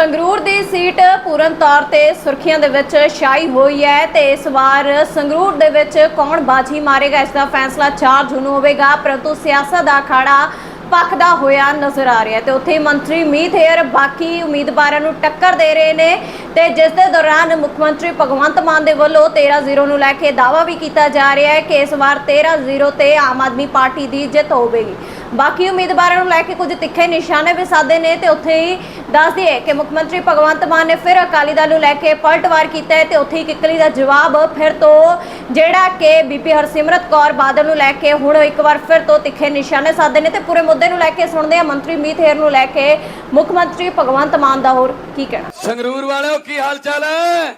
ਸੰਗਰੂਰ ਦੀ seat ਪੂਰਨ ਤੌਰ ਤੇ ਸੁਰਖੀਆਂ ਦੇ ਵਿੱਚ ਛਾਈ ਹੋਈ ਹੈ ਤੇ ਇਸ ਵਾਰ ਸੰਗਰੂਰ ਦੇ ਵਿੱਚ ਕੌਣ ਬਾਜੀ ਮਾਰੇਗਾ, ਇਸ ਦਾ ਫੈਸਲਾ 4 ਜੂਨ ਨੂੰ ਹੋਵੇਗਾ, ਪਰੰਤੂ ਸਿਆਸਤ ਦਾ ਅਖਾੜਾ ਪੱਕਦਾ ਹੋਇਆ ਨਜ਼ਰ ਆ ਰਿਹਾ ਹੈ ਤੇ ਉੱਥੇ ਮੰਤਰੀ ਮੀਤ ਹੇਅਰ ਬਾਕੀ ਉਮੀਦਵਾਰਾਂ ਨੂੰ ਟੱਕਰ ਦੇ ਰਹੇ ਨੇ ਤੇ ਜਿਸ ਦੇ ਦੌਰਾਨ ਮੁੱਖ ਮੰਤਰੀ ਭਗਵੰਤ ਮਾਨ ਦੇ ਵੱਲੋਂ 13-0 ਨੂੰ ਲੈ ਕੇ ਦਾਅਵਾ ਵੀ ਕੀਤਾ ਜਾ ਰਿਹਾ ਹੈ ਕਿ ਇਸ ਵਾਰ 13-0 ਤੇ ਆਮ ਆਦਮੀ ਪਾਰਟੀ ਦੀ ਜਿੱਤ ਹੋਵੇਗੀ। ਬਾਕੀ ਉਮੀਦਵਾਰਾਂ ਨੂੰ ਲੈ ਕੇ ਕੁਝ ਤਿੱਖੇ ਨਿਸ਼ਾਨੇ ਵੀ ਸਾਧੇ ਨੇ ਤੇ ਉੱਥੇ ਹੀ ਦੱਸ ਦਈਏ ਕਿ ਮੁੱਖ ਮੰਤਰੀ ਭਗਵੰਤ ਮਾਨ ਨੇ ਫਿਰ ਅਕਾਲੀ ਦਲ ਨੂੰ ਲੈ ਕੇ ਪਲਟਵਾਰ ਕੀਤਾ ਹੈ ਤੇ ਉੱਥੇ ਹੀ ਕਿੱਕਲੀ ਦਾ ਜਵਾਬ ਫਿਰ ਤੋਂ ਜਿਹੜਾ ਕਿ ਬੀਪੀ ਹਰਸਿਮਰਤ ਕੌਰ ਬਾਦਲ ਨੂੰ ਲੈ ਕੇ ਹੁਣ ਇੱਕ ਵਾਰ ਫਿਰ ਤੋਂ ਤਿੱਖੇ ਨਿਸ਼ਾਨੇ ਸਾਧੇ ਨੇ ਤੇ ਪੂਰੇ ਮੁੱਦੇ ਨੂੰ ਲੈ ਕੇ ਸੁਣਦੇ ਆ ਮੰਤਰੀ ਮੀਤ ਹੇਰ ਨੂੰ ਲੈ ਕੇ ਮੁੱਖ ਮੰਤਰੀ ਭਗਵੰਤ ਮਾਨ ਦਾ ਹੋਰ ਕੀ ਕਹਿਣਾ। ਸੰਗਰੂਰ ਵਾਲਿਓ, ਕੀ ਹਾਲ ਚਾਲ ਹੈ?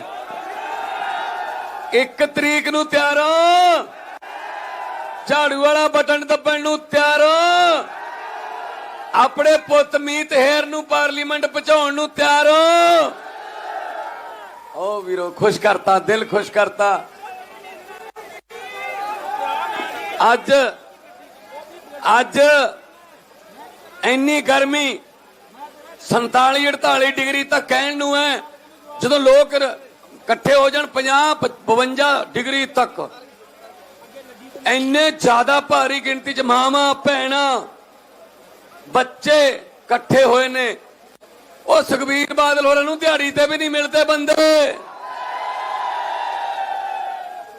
ਇੱਕ ਤਰੀਕ ਨੂੰ ਤਿਆਰ ਹੋ। ਝਾੜੂ ਵਾਲਾ ਬਟਨ ਦੱਬਣ ਨੂੰ ਤਿਆਰ ਆਪਣੇ ਪੁੱਤ ਮੀਤ ਹੇਰ ਨੂੰ ਪਾਰਲੀਮੈਂਟ ਪਹੁੰਚਾਉਣ ਨੂੰ ਤਿਆਰ ਹੋ। ਓ ਵੀਰੋ, ਖੁਸ਼ ਕਰਤਾ, ਦਿਲ ਖੁਸ਼ ਕਰਤਾ। ਅੱਜ ਅੱਜ ਇੰਨੀ ਗਰਮੀ 47 48 ਡਿਗਰੀ ਤੱਕ ਕਹਿਣ ਨੂੰ ਹੈ, ਜਦੋਂ ਲੋਕ ਇਕੱਠੇ ਹੋ ਜਾਣ 50 ਪ- 52 ਡਿਗਰੀ ਤੱਕ। ਇੰਨੇ ਜ਼ਿਆਦਾ ਭਾਰੀ ਗਿਣਤੀ ਚ ਮਾਵਾਂ, ਭੈਣਾਂ, ਬੱਚੇ ਇਕੱਠੇ ਹੋਏ ਨੇ। ਉਹ ਸੁਖਬੀਰ ਬਾਦਲ ਹੋਰਾਂ ਨੂੰ ਦਿਹਾੜੀ ਤੇ ਵੀ ਨਹੀਂ ਮਿਲਦੇ ਬੰਦੇ।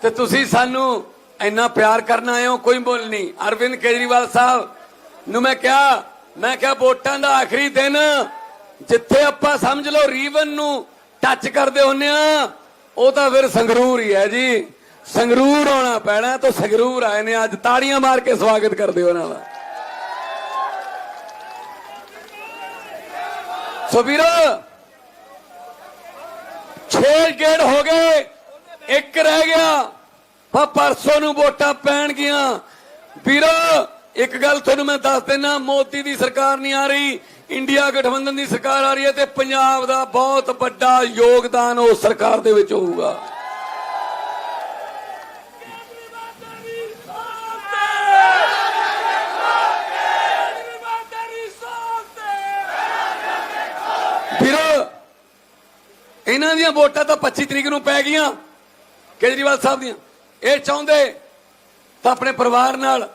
ਤੇ ਤੁਸੀਂ ਸਾਨੂੰ ਇੰਨਾ ਪਿਆਰ ਕਰਨ ਆਏ ਹੋ, ਕੋਈ ਮੁੱਲ ਨਹੀਂ। ਅਰਵਿੰਦ ਕੇਜਰੀਵਾਲ ਸਾਹਿਬ ਨੂੰ ਮੈਂ ਕਿਹਾ ਮੈਂ ਕਿਹਾ ਵੋਟਾਂ ਦਾ ਆਖਰੀ ਦਿਨ, ਜਿੱਥੇ ਆਪਾਂ ਸਮਝ ਲਓ ਰੀਵਨ ਨੂੰ ਟੱਚ ਕਰਦੇ ਹੁੰਨੇ ਆ ਉਹ ਤਾਂ ਫਿਰ ਸੰਗਰੂਰ ਹੀ ਹੈ ਜੀ। ਸੰਗਰੂਰ ਆਉਣਾ ਪੈਣਾ ਤਾਂ ਸੰਗਰੂਰ ਆਏ ਨੇ, ਅੱਜ ਤਾੜੀਆਂ ਮਾਰ ਕੇ ਸਵਾਗਤ ਕਰਦੇ ਉਹਨਾਂ ਦਾ। ਸੋ ਵੀਰੋ 6 ਗੇੜ ਹੋ ਗਏ, ਇੱਕ ਰਹਿ ਗਿਆ, ਪਰ ਪਰਸੋਂ ਨੂੰ ਵੋਟਾਂ ਪੈਣਗੀਆਂ ਵੀਰੋ, ਇੱਕ ਗੱਲ ਤੁਹਾਨੂੰ ਮੈਂ ਦੱਸ ਦਿੰਨਾ, ਮੋਦੀ ਦੀ ਸਰਕਾਰ ਨਹੀਂ ਆ ਰਹੀ, ਇੰਡੀਆ ਗਠਬੰਧਨ ਦੀ ਸਰਕਾਰ ਆ ਰਹੀ ਹੈ ਤੇ ਪੰਜਾਬ ਦਾ ਬਹੁਤ ਵੱਡਾ ਯੋਗਦਾਨ ਉਸ ਸਰਕਾਰ ਦੇ ਵਿੱਚ ਹੋਊਗਾ। ਇਹਨਾਂ ਦੀਆਂ ਵੋਟਾਂ ਤਾਂ 25 ਤਰੀਕ ਨੂੰ ਪੈ ਗਈਆਂ, ਕੇਜਰੀਵਾਲ ਸਾਹਿਬ ਦੀਆਂ। ਇਹ ਚਾਹੁੰਦੇ ਤਾਂ ਆਪਣੇ ਪਰਿਵਾਰ ਨਾਲ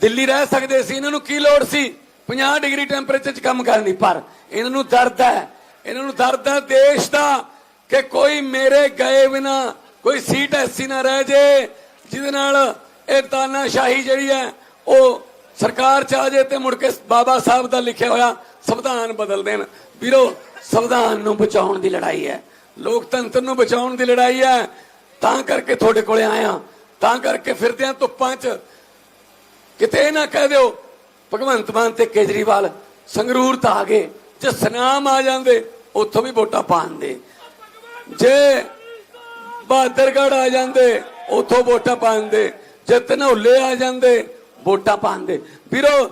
ਦਿੱਲੀ ਰਹਿ ਸਕਦੇ ਸੀ, ਇਹਨਾਂ ਨੂੰ ਕੀ ਲੋੜ ਸੀ? 50 ਡਿਗਰੀ ਟੈਂਪਰੇਚਰ 'ਚ ਕੰਮ ਕਰਨ ਪਰ ਇਹਨਾਂ ਨੂੰ ਦਰਦ ਹੈ, ਇਹਨਾਂ ਨੂੰ ਦਰਦ ਹੈ ਦੇਸ਼ ਦਾ ਕਿ ਕੋਈ ਮੇਰੇ ਗਏ ਬਿਨਾ ਕੋਈ ਸੀਟ ਐਸੀ ਨਾ ਰਹਿ ਜੇ, ਜਿਹਦੇ ਨਾਲ ਇਹ ਤਾਨਾਸ਼ਾਹੀ ਜਿਹੜੀ ਹੈ, ਉਹ ਸਰਕਾਰ ਚ ਆ ਜੇ ਤੇ ਮੁੜ ਕੇ ਬਾਬਾ ਸਾਹਿਬ ਦਾ ਲਿਖਿਆ ਹੋਇਆ ਸੰਵਿਧਾਨ ਬਦਲ ਦੇਣ। ਵੀਰੋ ਸੰਵਿਧਾਨ ਨੂੰ ਬਚਾਉਣ ਦੀ ਲੜਾਈ ਹੈ। ਲੋਕਤੰਤਰ ਨੂੰ ਬਚਾਉਣ ਦੀ ਲੜਾਈ ਹੈ। ਤਾਂ ਕਰਕੇ ਤੁਹਾਡੇ ਕੋਲੇ ਆਇਆ। ਤਾਂ ਕਰਕੇ ਫਿਰਦੇ ਧੁੱਪਾਂ 'ਚ ਕਿਤੇ ਇਹ ਨਾ ਕਹਿ ਦਿਓ, ਭਗਵੰਤ ਮਾਨ ਤੇ ਕੇਜਰੀਵਾਲ ਸੰਗਰੂਰ ਤਾਂ ਆ ਗਏ। ਜੇ ਸਨਾਮ ਆ ਜਾਂਦੇ, ਉੱਥੋਂ ਵੀ ਵੋਟਾਂ ਪਾਉਂਦੇ ਜੇ ਬਹਾਦਰਗੜ੍ਹ ਆ ਜਾਂਦੇ, ਉੱਥੋਂ ਵੋਟਾਂ ਪਾਉਂਦੇ ਜੇ ਧਨੌਲੇ ਆ ਜਾਂਦੇ, ਵੋਟਾਂ ਪਾਉਂਦੇ ਵੀਰੋ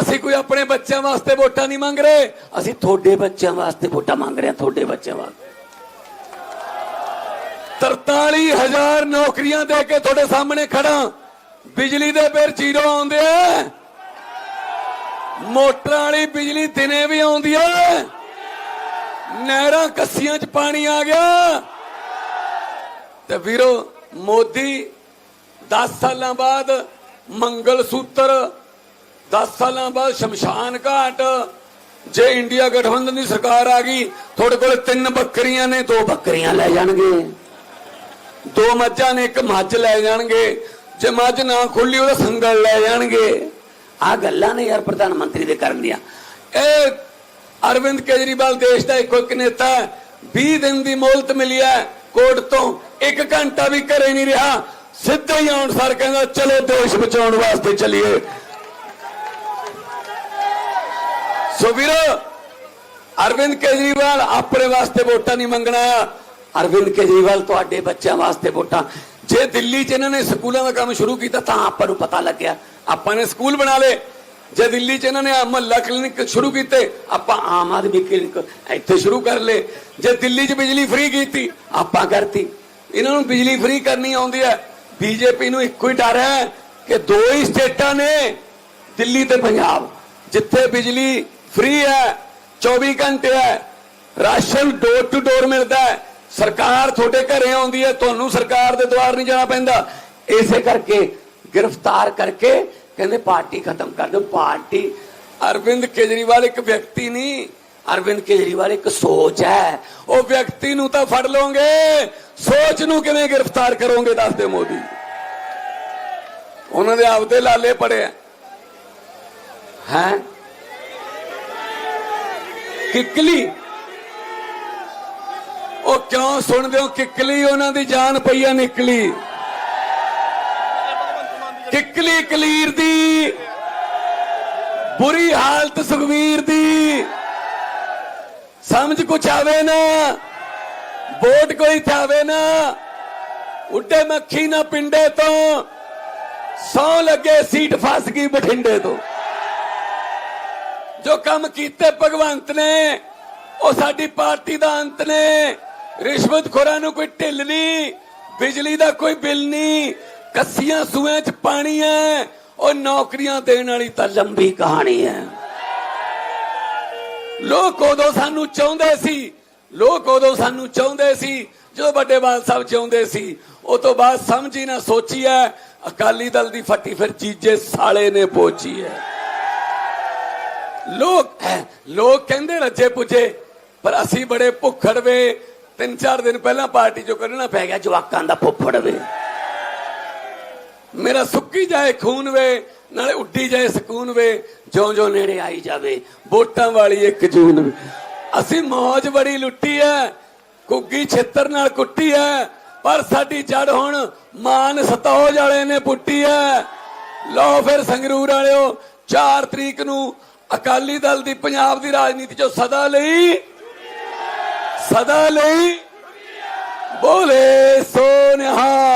ਅਸੀਂ ਕੋਈ ਆਪਣੇ ਬੱਚਿਆਂ ਵਾਸਤੇ ਵੋਟਾਂ ਨਹੀਂ ਮੰਗ ਰਹੇ। ਅਸੀਂ ਤੁਹਾਡੇ ਬੱਚਿਆਂ ਵਾਸਤੇ ਵੋਟਾਂ ਮੰਗ ਰਹੇ ਹਾਂ, ਤੁਹਾਡੇ ਬੱਚਿਆਂ ਵਾਸਤੇ। 43000 ਨੌਕਰੀਆਂ ਦੇ ਕੇ ਤੁਹਾਡੇ ਸਾਹਮਣੇ ਖੜਾ ਬਿਜਲੀ ਦੇ ਬਿੱਲ ਜ਼ੀਰੋ ਆਉਂਦੇ ਆ। ਮੋਟਰਾਂ ਵਾਲੀ ਬਿਜਲੀ ਦਿਨੇ ਵੀ ਆਉਂਦੀ ਆ। ਨਹਿਰਾਂ ਕੱਸੀਆਂ 'ਚ ਪਾਣੀ ਆ ਗਿਆ। ਤੇ ਵੀਰੋ, ਮੋਦੀ 10 ਸਾਲਾਂ ਬਾਅਦ ਮੰਗਲ ਸੂਤਰ 10 ਸਾਲਾਂ ਬਾਅਦ ਸ਼ਮਸ਼ਾਨ ਘਾਟ, ਜੇ ਇੰਡੀਆ ਗਠਬੰਧਨ ਦੀ ਸਰਕਾਰ ਆ ਗਈ, ਤੁਹਾਡੇ ਕੋਲ ਤਿੰਨ ਬੱਕਰੀਆਂ ਨੇ, ਦੋ ਬੱਕਰੀਆਂ ਲੈ ਜਾਣਗੇ। ਦੋ ਮੱਝਾਂ ਨੇ, ਇੱਕ ਮੱਝ ਲੈ ਜਾਣਗੇ। ਜੇ ਮੱਝ ਨਾ ਖੁੱਲੀ, ਉਹਦਾ ਸੰਗਲ ਲੈ ਜਾਣਗੇ। ਆ ਗੱਲਾਂ ਨੇ ਯਾਰ ਪ੍ਰਧਾਨ ਮੰਤਰੀ ਦੇ ਕਰਨ ਦੀਆਂ। ਇਹ ਅਰਵਿੰਦ ਕੇਜਰੀਵਾਲ ਦੇਸ਼ ਦਾ ਇੱਕੋ ਇੱਕ ਨੇਤਾ ਹੈ। 20 ਦਿਨ ਦੀ ਮੋਹਲਤ ਮਿਲੀ ਹੈ ਕੋਰਟ ਤੋਂ। ਇੱਕ ਘੰਟਾ ਵੀ ਘਰੇ ਨਹੀਂ ਰਿਹਾ। ਸਿੱਧਾ ਹੀ ਆਉਣ ਸਰ ਕਹਿੰਦਾ, ਚਲੋ ਦੇਸ਼ ਬਚਾਉਣ ਵਾਸਤੇ ਚੱਲੀਏ। ਸੋ ਵੀਰੋ, ਅਰਵਿੰਦ ਕੇਜਰੀਵਾਲ ਆਪਣੇ ਵਾਸਤੇ ਵੋਟਾਂ ਨਹੀਂ ਮੰਗਣਾ ਅਰਵਿੰਦ ਕੇਜਰੀਵਾਲ ਤੁਹਾਡੇ ਬੱਚਿਆਂ ਵਾਸਤੇ ਵੋਟਾਂ। ਜੇ ਦਿੱਲੀ 'ਚ ਇਹਨਾਂ ਨੇ ਸਕੂਲਾਂ ਦਾ ਕੰਮ ਸ਼ੁਰੂ ਕੀਤਾ ਤਾਂ ਆਪਾਂ ਨੂੰ ਪਤਾ ਲੱਗਿਆ। ਆਪਾਂ ਨੇ ਸਕੂਲ ਬਣਾ ਲਏ। ਜੇ ਦਿੱਲੀ 'ਚ ਇਹਨਾਂ ਨੇ ਮੁਹੱਲਾ ਕਲੀਨਿਕ ਸ਼ੁਰੂ ਕੀਤੇ, ਆਪਾਂ ਆਮ ਆਦਮੀ ਕਲੀਨਿਕ ਇੱਥੇ ਸ਼ੁਰੂ ਕਰ ਲਏ। ਜੇ ਦਿੱਲੀ 'ਚ ਬਿਜਲੀ ਫ੍ਰੀ ਕੀਤੀ, ਆਪਾਂ ਕਰਤੀ। ਇਹਨਾਂ ਨੂੰ ਬਿਜਲੀ ਫ੍ਰੀ ਕਰਨੀ ਆਉਂਦੀ ਹੈ। ਬੀਜੇਪੀ ਨੂੰ ਇੱਕੋ ਹੀ ਡਰ ਹੈ ਕਿ ਦੋ ਹੀ ਸਟੇਟਾਂ ਨੇ, ਦਿੱਲੀ ਤੇ ਪੰਜਾਬ। ਜਿੱਥੇ ਬਿਜਲੀ ਫ੍ਰੀ ਹੈ 24 ਘੰਟੇ ਹੈ। ਰਾਸ਼ਨ ਡੋਰ ਟੂ ਡੋਰ ਮਿਲਦਾ ਹੈ। ਸਰਕਾਰ ਤੁਹਾਡੇ ਘਰੇ ਆਉਂਦੀ ਹੈ, ਤੁਹਾਨੂੰ ਸਰਕਾਰ ਦੇ ਦੁਆਰ ਨਹੀਂ ਜਾਣਾ ਪੈਂਦਾ। ਇਸੇ ਕਰਕੇ ਗ੍ਰਿਫਤਾਰ ਕਰਕੇ ਕਹਿੰਦੇ ਪਾਰਟੀ ਖਤਮ ਕਰ ਦਿਓ। ਪਾਰਟੀ ਅਰਵਿੰਦ ਕੇਜਰੀਵਾਲ ਇੱਕ ਵਿਅਕਤੀ ਨਹੀਂ, ਅਰਵਿੰਦ ਕੇਜਰੀਵਾਲ ਇੱਕ ਸੋਚ ਹੈ। ਉਹ ਵਿਅਕਤੀ ਨੂੰ ਤਾਂ ਫੜ ਲਓਗੇ। ਸੋਚ ਨੂੰ ਕਿਵੇਂ ਗ੍ਰਿਫਤਾਰ ਕਰੋਗੇ ਦੱਸਦੇ ਮੋਦੀ ਉਹਨਾਂ ਦੇ ਆਪਦੇ ਲਾਲੇ ਪੜੇ ਹੈ ਹੈਂ? ਕਿੱਕਲੀ। ਉਹ ਕਿਉਂ ਸੁਣਦੇ ਹੋ? ਕਿੱਕਲੀ ਉਹਨਾਂ ਦੀ ਜਾਨ ਪਈਆ ਨਿਕਲੀ। ਕਿੱਕਲੀ ਕਲੀਰ ਦੀ, ਬੁਰੀ ਹਾਲਤ ਸੁਖਵੀਰ ਦੀ। ਸਮਝ ਕੁਛ ਆਵੇ ਨਾ? ਵੋਟ ਕੋਈ ਥਾਵੇ ਨਾ? ਉੱਡੇ ਮੱਖੀ ਨਾ ਪਿੰਡੇ ਤੋਂ। ਸੌ ਲੱਗੇ ਸੀਟ ਫਸ ਗਈ ਬਠਿੰਡੇ ਤੋਂ। ਜੋ ਕੰਮ ਕੀਤੇ ਭਗਵੰਤ ਨੇ, ਉਹ ਸਾਡੀ ਪਾਰਟੀ ਦਾ ਅੰਤ ਨੇ। ਰਿਸ਼ਵਤਖੋਰਾਂ ਨੂੰ ਕੋਈ ਢਿੱਲ ਨਹੀਂ, ਬਿਜਲੀ ਦਾ ਕੋਈ ਬਿੱਲ ਨਹੀਂ, ਕੱਸੀਆਂ ਸੂਆਂ 'ਚ ਪਾਣੀ ਹੈ, ਉਹ ਨੌਕਰੀਆਂ ਦੇਣ ਵਾਲੀ ਤਾਂ ਲੰਬੀ ਕਹਾਣੀ ਹੈ। ਲੋਕ ਉਦੋਂ ਸਾਨੂੰ ਚਾਹੁੰਦੇ ਸੀ, ਲੋਕ ਉਦੋਂ ਸਾਨੂੰ ਚਾਹੁੰਦੇ ਸੀ, ਜਦੋਂ ਵੱਡੇ ਬਾਲ ਸਾਹਿਬ ਚਾਹੁੰਦੇ ਸੀ, ਉਹ ਤੋਂ ਬਾਅਦ ਸਮਝੀ ਨਾ ਸੋਚੀ ਹੈ, ਅਕਾਲੀ ਦਲ ਦੀ ਫੱਟੀ ਫਿਰ ਚੀਜੇ ਸਾਲੇ ਨੇ ਪੋਚੀ ਹੈ। ਲੋਕ ਲੋਕ ਕਹਿੰਦੇ ਰੱਜੇ ਪੁੱਜੇ, ਪਰ ਅਸੀਂ ਬੜੇ ਭੁੱਖੜ ਵੇ। ਤਿੰਨ ਚਾਰ ਦਿਨ ਪਹਿਲਾਂ ਪਾਰਟੀ ਚੋਂ ਕੱਢਣਾ ਪੈ ਗਿਆ, ਜਵਾਕਾਂ ਦਾ ਫੁੱਫੜ ਵੇ। ਮੇਰਾ ਸੁੱਕੀ ਜਾਏ ਖੂਨ ਵੇ, ਨਾਲੇ ਉੱਡੀ ਜਾਏ ਸਕੂਨ ਵੇ ਜਿਉਂ ਜਿਉਂ ਨੇੜੇ ਆਈ ਜਾਵੇ, ਵੋਟਾਂ ਵਾਲੀ ਇੱਕ ਜੂਨ ਵੇ। ਅਸੀਂ ਮੌਜ ਬੜੀ ਲੁੱਟੀ ਐ ਕੁੱਗੀ ਛੇਤਰ ਨਾਲ ਕੁੱਟੀ ਐ, ਪਰ ਸਾਡੀ ਜੜ ਹੁਣ ਮਾਨ ਸਤੌਜ ਵਾਲੇ ਨੇ ਪੁੱਟੀ ਐ। ਲਓ ਫਿਰ ਸੰਗਰੂਰ ਵਾਲਿਓ 4 ਤਰੀਕ ਨੂੰ ਅਕਾਲੀ ਦਲ ਦੀ ਪੰਜਾਬ ਦੀ ਰਾਜਨੀਤੀ ਚੋਂ ਸਦਾ ਲਈ ਸਦਾ ਲਈ ਬੋਲੇ ਸੋਨਿਹਾ